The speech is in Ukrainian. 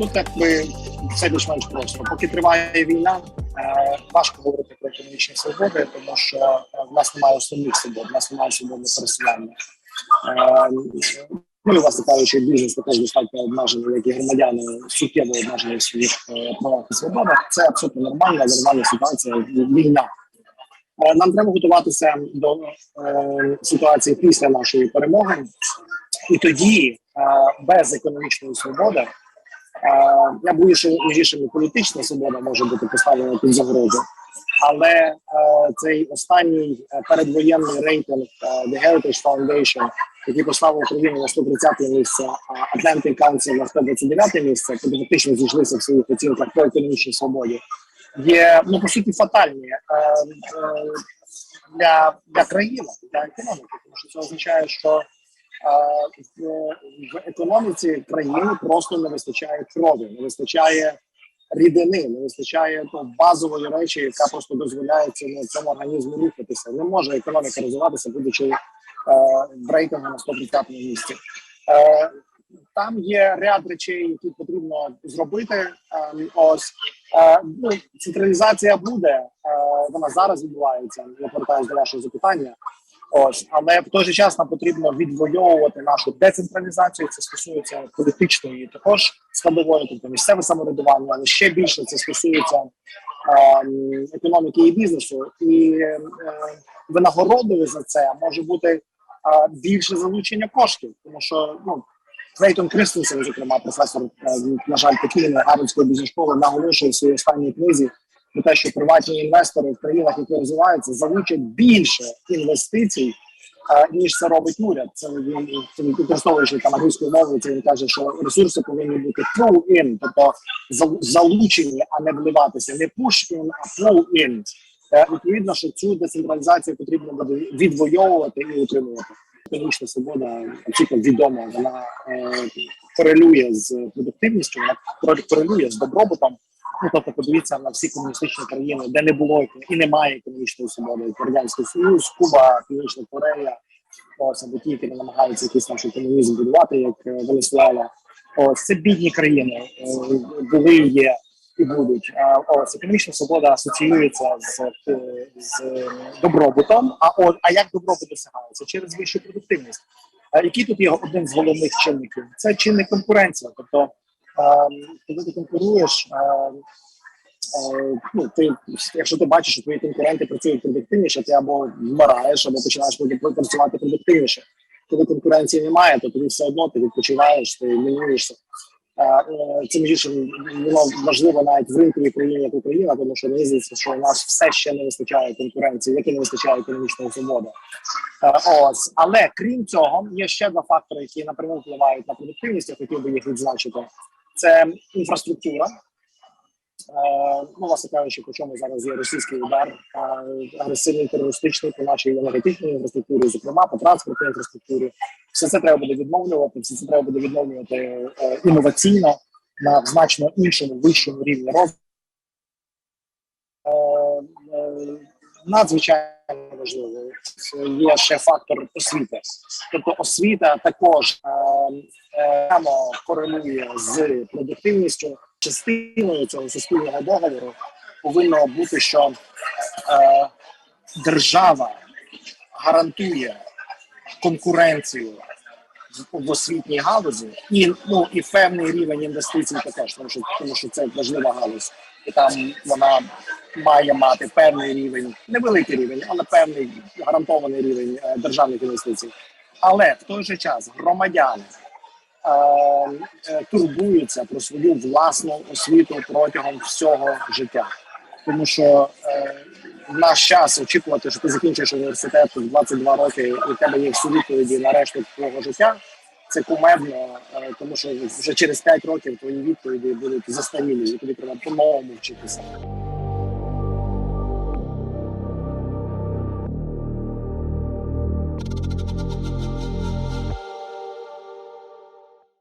тут якби все більш-менш просто. Поки триває війна, е, важко говорити про економічні свободи, тому що е, в нас немає основних свобод, в нас немає свободи пересування. Е, Ну, і, власне кажучи, бізнес також достатньо обмежений, як і громадяни суттєво обмежені в своїх правах і свободах. Це абсолютно нормальна, нормальна ситуація. Війна. Нам треба готуватися до ситуації після нашої перемоги, і тоді без економічної свободи. Е, Я боюся, що між політична свобода може бути поставлена під загрозу, але е, цей останній е, передвоєнний рейтинг The Heritage Foundation, який поставив Україну на 130 місце, а Atlantic Council на 129 місце, тобто фактично зійшлися в своїх оцінках по економічній свободі, є ну по суті фатальні для, для країни, для економіки, тому що це означає, що в, економіці країни просто не вистачає крові, не вистачає рідини, не вистачає ну, базової речі, яка просто дозволяє цьому, цьому організму рухатися. Не може економіка розвиватися, будучи е, в рейтингу на 130 місці. Е, там є ряд речей, які потрібно зробити. Ем, ось е, ну, централізація буде, е, вона зараз відбувається. Я повертаюся до вашого запитання. Ось, але в той же час нам потрібно відвоювати нашу децентралізацію. Це стосується політичної також складової, тобто місцеве самоврядування, але ще більше це стосується ем, економіки і бізнесу. І е, винагородою за це може бути е, більше залучення коштів, тому що ну. Клейтон Кристенсен, зокрема, професор, е, на жаль, Пекіна Гарвардської бізнес-школи, наголошує в своїй останній книзі про те, що приватні інвестори в країнах, які розвиваються, залучать більше інвестицій, е, ніж це робить уряд. Це він використовуючи там англійською мовою. Це він каже, що ресурси повинні бути pull in, тобто залучені, а не вливатися, не push in, а pull in. Е, Відповідно, що цю децентралізацію потрібно буде відвоювати і утримувати. Економічна свобода абсолютно відома. Вона е, корелює з продуктивністю, вона корелює з добробутом. Ну тобто, подивіться на всі комуністичні країни, де не було і немає економічної свободи. Як Радянський Союз, Куба, Північна Корея, ось або ті, які не намагаються якийсь ще комунізм будувати, як е, Венесуела. Ось це бідні країни, е, були, є і будуть. А ось економічна свобода асоціюється з, е, з добробутом. А от а як добробут досягається через вищу продуктивність? Який тут є один з головних чинників? Це чинник конкуренція. Тобто, коли ти конкуруєш, ем, е, ну ти, якщо ти бачиш, що твої конкуренти працюють продуктивніше, ти або вмираєш, або починаєш працювати продуктивніше. Коли конкуренції немає, то тобі все одно ти відпочиваєш, ти лінуєшся. Е, е, Це воно важливо навіть в ринковій країні, як Україна, тому що мені здається, що у нас все ще не вистачає конкуренції, як і не вистачає економічної свободи. Е, Ось, але крім цього, є ще два фактори, які напряму впливають на продуктивність. Я хотів би їх відзначити. Це інфраструктура. Е, Ну, власне кажучи, по чому зараз є російський удар е, агресивний терористичний по нашій енергетичній інфраструктурі, зокрема по транспортній інфраструктурі. Все це треба буде відновлювати, все це треба буде відновлювати е, інноваційно на значно іншому вищому рівні розвитку. Е, е, Надзвичайно важливо є ще фактор освіти. Тобто освіта також е, е, прямо корелює з продуктивністю. Частиною цього суспільного договору повинно бути, що е, держава гарантує конкуренцію в освітній галузі і ну і певний рівень інвестицій також, тому що тому що це важлива галузь, і там вона має мати певний рівень, невеликий рівень, але певний гарантований рівень е, державних інвестицій. Але в той же час громадяни е, е, турбуються про свою власну освіту протягом всього життя, тому що е, в наш час очікувати, що ти закінчиш університет в 22 роки, і в тебе є всі відповіді на решту твого життя. Це кумедно, е, тому що вже через 5 років твої відповіді будуть застарілі, і тобі треба по-новому вчитися.